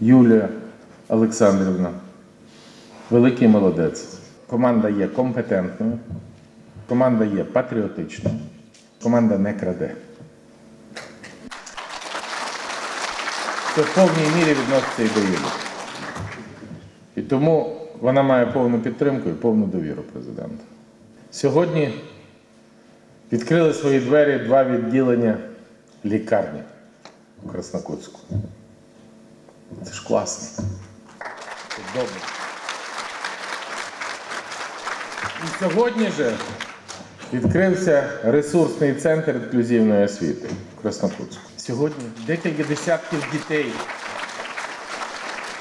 Юлія Олександрівна. Великий молодець. Команда є компетентною, команда є патріотичною, команда не краде. Це в повній мірі відноситься і до Юлії. І тому вона має повну підтримку і повну довіру президента. Сьогодні відкрили свої двері два відділення лікарні у Краснокутську. Це ж класно. Це добре. І сьогодні же відкрився ресурсний центр інклюзивної освіти в Краснокутську. Сьогодні декілька десятків дітей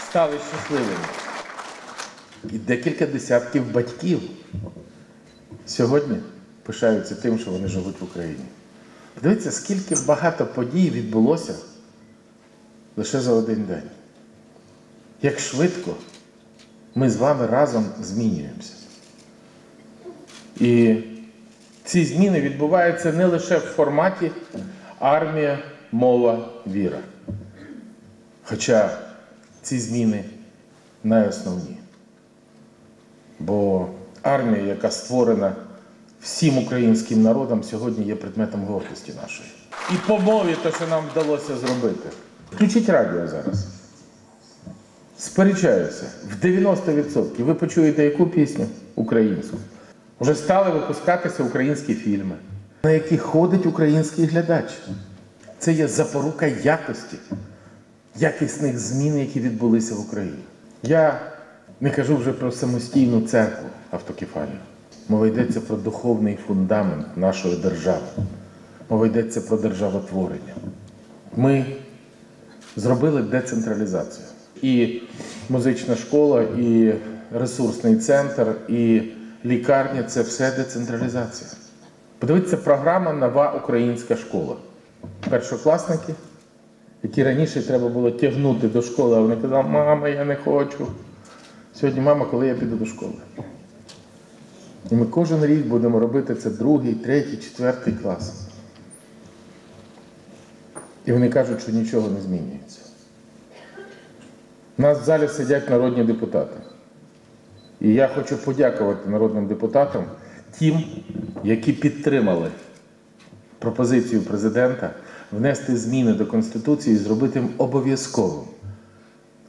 стали щасливими. І декілька десятків батьків сьогодні пишаються тим, що вони живуть в Україні. Подивіться, скільки багато подій відбулося лише за один день. Як швидко ми з вами разом змінюємося. І ці зміни відбуваються не лише в форматі армія, мова, віра. Хоча ці зміни найосновні. Бо армія, яка створена всім українським народом, сьогодні є предметом гордості нашої. І по мові те, що нам вдалося зробити. Включіть радіо зараз. Сперечаюся, в 90% ви почуєте яку пісню? Українську. Вже стали випускатися українські фільми, на які ходить український глядач. Це є запорука якості, якісних змін, які відбулися в Україні. Я не кажу вже про самостійну церкву автокефальну. Мова йдеться про духовний фундамент нашої держави. Мова йдеться про державотворення. Ми зробили децентралізацію. І музична школа, і ресурсний центр, і лікарня це все децентралізація. Подивіться, програма Нова українська школа. Першокласники, які раніше треба було тягнути до школи, а вони казали, мама, я не хочу. Сьогодні, мама, коли я піду до школи. І ми кожен рік будемо робити це другий, третій, четвертий клас. І вони кажуть, що нічого не змінюється. Нас в залі сидять народні депутати. І я хочу подякувати народним депутатам, тим, які підтримали пропозицію президента внести зміни до Конституції і зробити обов'язковим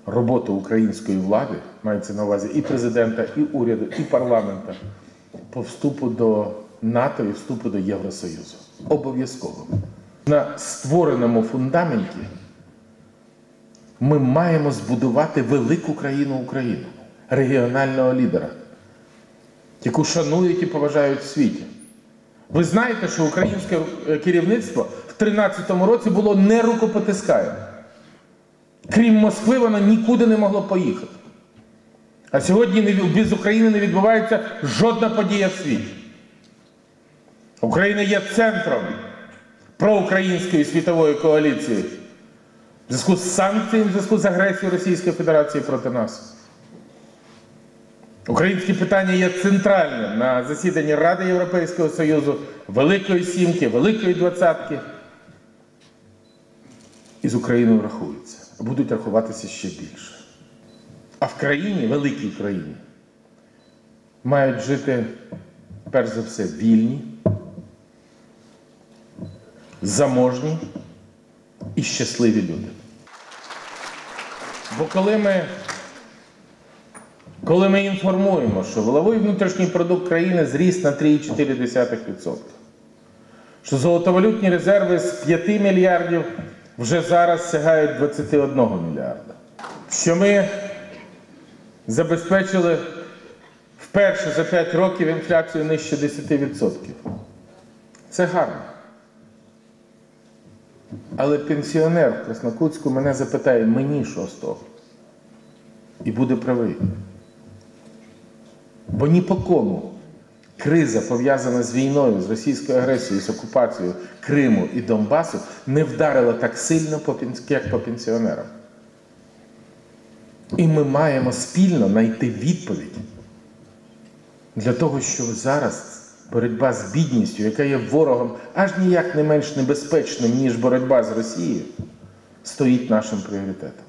роботу української влади, мається на увазі і президента, і уряду, і парламента по вступу до НАТО і вступу до Євросоюзу. Обов'язково. На створеному фундаменті ми маємо збудувати велику країну Україну, регіонального лідера, яку шанують і поважають в світі. Ви знаєте, що українське е, керівництво в 2013 році було не рукопотискає. Крім Москви, воно нікуди не могло поїхати. А сьогодні без України не відбувається жодна подія в світі. Україна є центром проукраїнської світової коаліції в зв'язку з санкціями, в зв'язку з агресією Російської Федерації проти нас. Українське питання є центральним на засіданні Ради Європейського Союзу, Великої Сімки, Великої Двадцятки. І з Україною рахуються, а будуть рахуватися ще більше. А в країні, великій країні, мають жити, перш за все, вільні, заможні і щасливі люди. Бо коли ми, коли ми інформуємо, що валовий внутрішній продукт країни зріс на 3,4%, що золотовалютні резерви з 5 мільярдів вже зараз сягають 21 мільярда, що ми забезпечили вперше за 5 років інфляцію нижче 10%. Це гарно. Але пенсіонер в Краснокутську мене запитає, мені що з того? І буде правий. Бо ні по кому криза, пов'язана з війною, з російською агресією, з окупацією Криму і Донбасу, не вдарила так сильно, як по пенсіонерам. І ми маємо спільно знайти відповідь для того, щоб зараз боротьба з бідністю, яка є ворогом аж ніяк не менш небезпечним, ніж боротьба з Росією, стоїть нашим пріоритетом.